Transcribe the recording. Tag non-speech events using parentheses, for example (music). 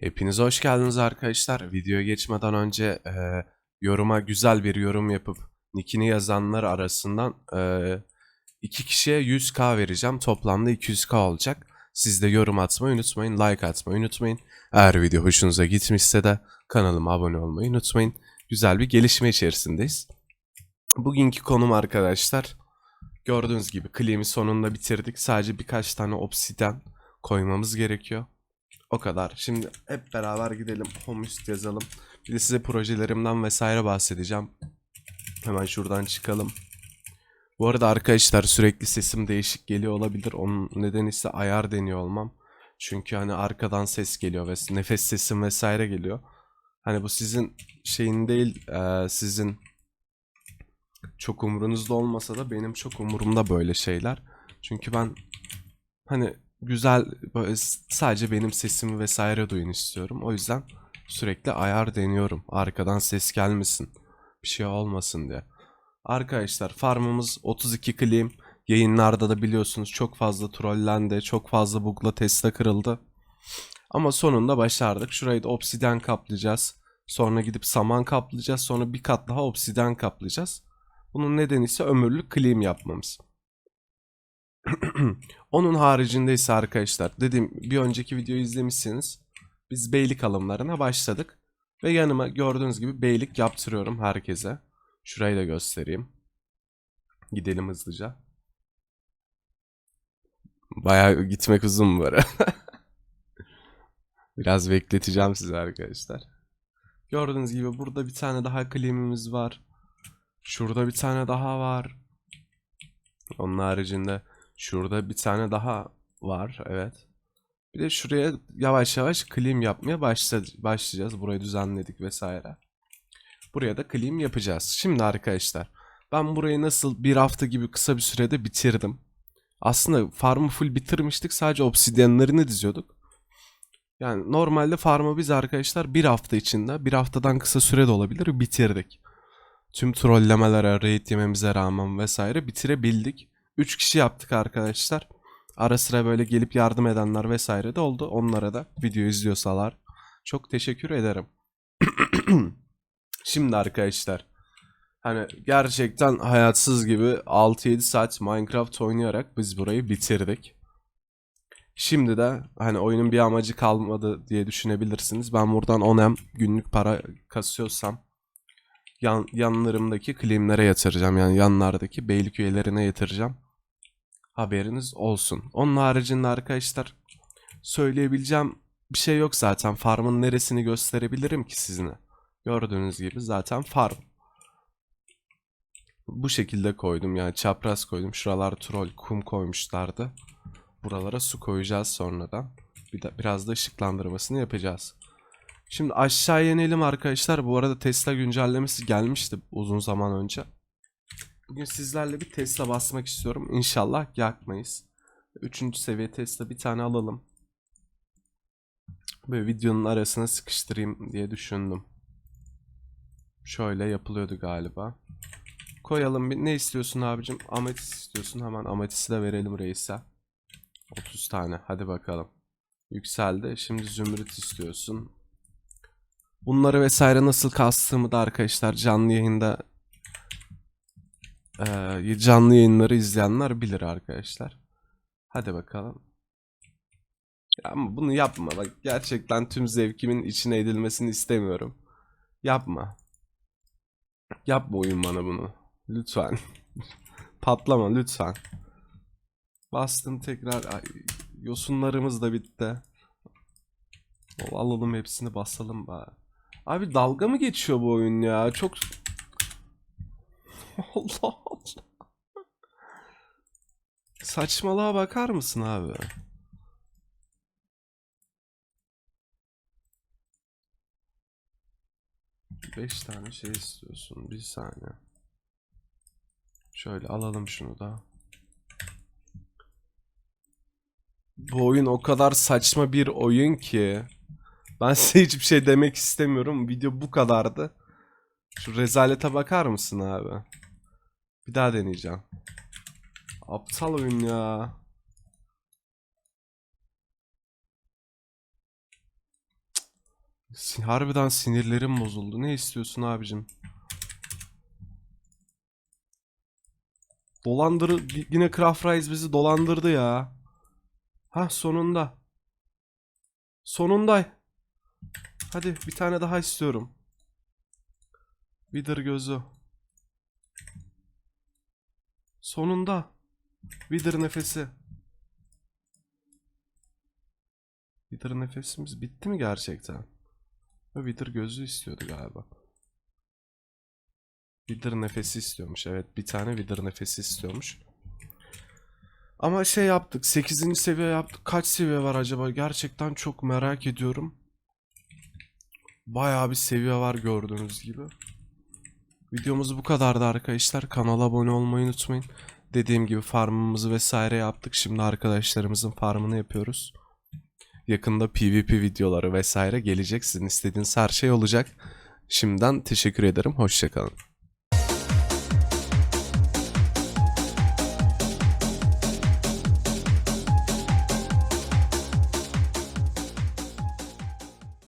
Hepiniz hoş geldiniz arkadaşlar. Videoya geçmeden önce e, yoruma güzel bir yorum yapıp nickini yazanlar arasından e, iki kişiye 100k vereceğim. Toplamda 200k olacak. Siz de yorum atmayı unutmayın, like atmayı unutmayın. Eğer video hoşunuza gitmişse de kanalıma abone olmayı unutmayın. Güzel bir gelişme içerisindeyiz. Bugünkü konum arkadaşlar. Gördüğünüz gibi klimi sonunda bitirdik. Sadece birkaç tane obsidian koymamız gerekiyor. O kadar. Şimdi hep beraber gidelim. Homeist yazalım. Bir de size projelerimden vesaire bahsedeceğim. Hemen şuradan çıkalım. Bu arada arkadaşlar sürekli sesim değişik geliyor olabilir. Onun nedeni ise ayar deniyor olmam. Çünkü hani arkadan ses geliyor ve nefes sesim vesaire geliyor. Hani bu sizin şeyin değil, eee, sizin çok umurunuzda olmasa da benim çok umurumda böyle şeyler. Çünkü ben hani güzel böyle sadece benim sesimi vesaire duyun istiyorum. O yüzden sürekli ayar deniyorum. Arkadan ses gelmesin. Bir şey olmasın diye. Arkadaşlar farmımız 32 claim. Yayınlarda da biliyorsunuz çok fazla trollendi. Çok fazla bugla Tesla kırıldı. Ama sonunda başardık. Şurayı da obsidyen kaplayacağız. Sonra gidip saman kaplayacağız. Sonra bir kat daha obsidyen kaplayacağız. Bunun nedeni ise ömürlük claim yapmamız. (clears throat) Onun haricinde ise arkadaşlar dediğim bir önceki videoyu izlemişsiniz. Biz beylik alımlarına başladık. Ve yanıma gördüğünüz gibi beylik yaptırıyorum herkese. Şurayı da göstereyim. Gidelim hızlıca. Bayağı gitmek uzun böyle. (laughs) Biraz bekleteceğim sizi arkadaşlar. Gördüğünüz gibi burada bir tane daha klimimiz var. Şurada bir tane daha var. Onun haricinde şurada bir tane daha var. Evet. Bir de şuraya yavaş yavaş klim yapmaya başla- başlayacağız. Burayı düzenledik vesaire. Buraya da klim yapacağız. Şimdi arkadaşlar ben burayı nasıl bir hafta gibi kısa bir sürede bitirdim. Aslında farmı full bitirmiştik. Sadece obsidyenlerini diziyorduk. Yani normalde farmı biz arkadaşlar bir hafta içinde, bir haftadan kısa süre de olabilir bitirdik. Tüm trollemelere, raid yememize rağmen vesaire bitirebildik. 3 kişi yaptık arkadaşlar. Ara sıra böyle gelip yardım edenler vesaire de oldu. Onlara da video izliyorsalar çok teşekkür ederim. (clears throat) Şimdi arkadaşlar hani gerçekten hayatsız gibi 6-7 saat Minecraft oynayarak biz burayı bitirdik. Şimdi de hani oyunun bir amacı kalmadı diye düşünebilirsiniz. Ben buradan 10M günlük para kasıyorsam yan, yanlarımdaki claimlere yatıracağım. Yani yanlardaki beylik üyelerine yatıracağım. Haberiniz olsun. Onun haricinde arkadaşlar söyleyebileceğim bir şey yok zaten. Farmın neresini gösterebilirim ki sizinle. Gördüğünüz gibi zaten farm. Bu şekilde koydum yani çapraz koydum. Şuralar troll kum koymuşlardı. Buralara su koyacağız sonradan. Bir de biraz da ışıklandırmasını yapacağız. Şimdi aşağı inelim arkadaşlar. Bu arada Tesla güncellemesi gelmişti uzun zaman önce. Bugün sizlerle bir Tesla basmak istiyorum. İnşallah yakmayız. Üçüncü seviye Tesla bir tane alalım. Böyle videonun arasına sıkıştırayım diye düşündüm. Şöyle yapılıyordu galiba. Koyalım bir. Ne istiyorsun abicim? Ametis istiyorsun. Hemen ametisi de verelim reise. 30 tane. Hadi bakalım. Yükseldi. Şimdi zümrüt istiyorsun. Bunları vesaire nasıl kastığımı da arkadaşlar canlı yayında eee, canlı yayınları izleyenler bilir arkadaşlar. Hadi bakalım. Ama bunu yapma bak gerçekten tüm zevkimin içine edilmesini istemiyorum. Yapma. Yapma oyun bana bunu. Lütfen. (laughs) Patlama lütfen. Bastım tekrar. Ay, yosunlarımız da bitti. O, alalım hepsini basalım bari. Abi dalga mı geçiyor bu oyun ya? Çok... (laughs) Allah Allah. Saçmalığa bakar mısın abi? Beş tane şey istiyorsun. Bir saniye. Şöyle alalım şunu da. Bu oyun o kadar saçma bir oyun ki. Ben size (laughs) hiçbir şey demek istemiyorum. Video bu kadardı. Şu rezalete bakar mısın abi? Bir daha deneyeceğim. Aptal oyun ya. Sin- Harbiden sinirlerim bozuldu. Ne istiyorsun abicim? Dolandır yine Craft Rise bizi dolandırdı ya. Ha sonunda. Sonunda. Hadi bir tane daha istiyorum. Wither gözü. Sonunda. Wither nefesi. Wither nefesimiz bitti mi gerçekten? Wither gözü istiyordu galiba. Wither nefesi istiyormuş. Evet bir tane Wither nefesi istiyormuş. Ama şey yaptık. 8. seviye yaptık. Kaç seviye var acaba? Gerçekten çok merak ediyorum. Bayağı bir seviye var gördüğünüz gibi. Videomuz bu kadardı arkadaşlar. Kanala abone olmayı unutmayın. Dediğim gibi farmımızı vesaire yaptık. Şimdi arkadaşlarımızın farmını yapıyoruz. Yakında PvP videoları vesaire gelecek. Sizin istediğiniz her şey olacak. Şimdiden teşekkür ederim. Hoşçakalın.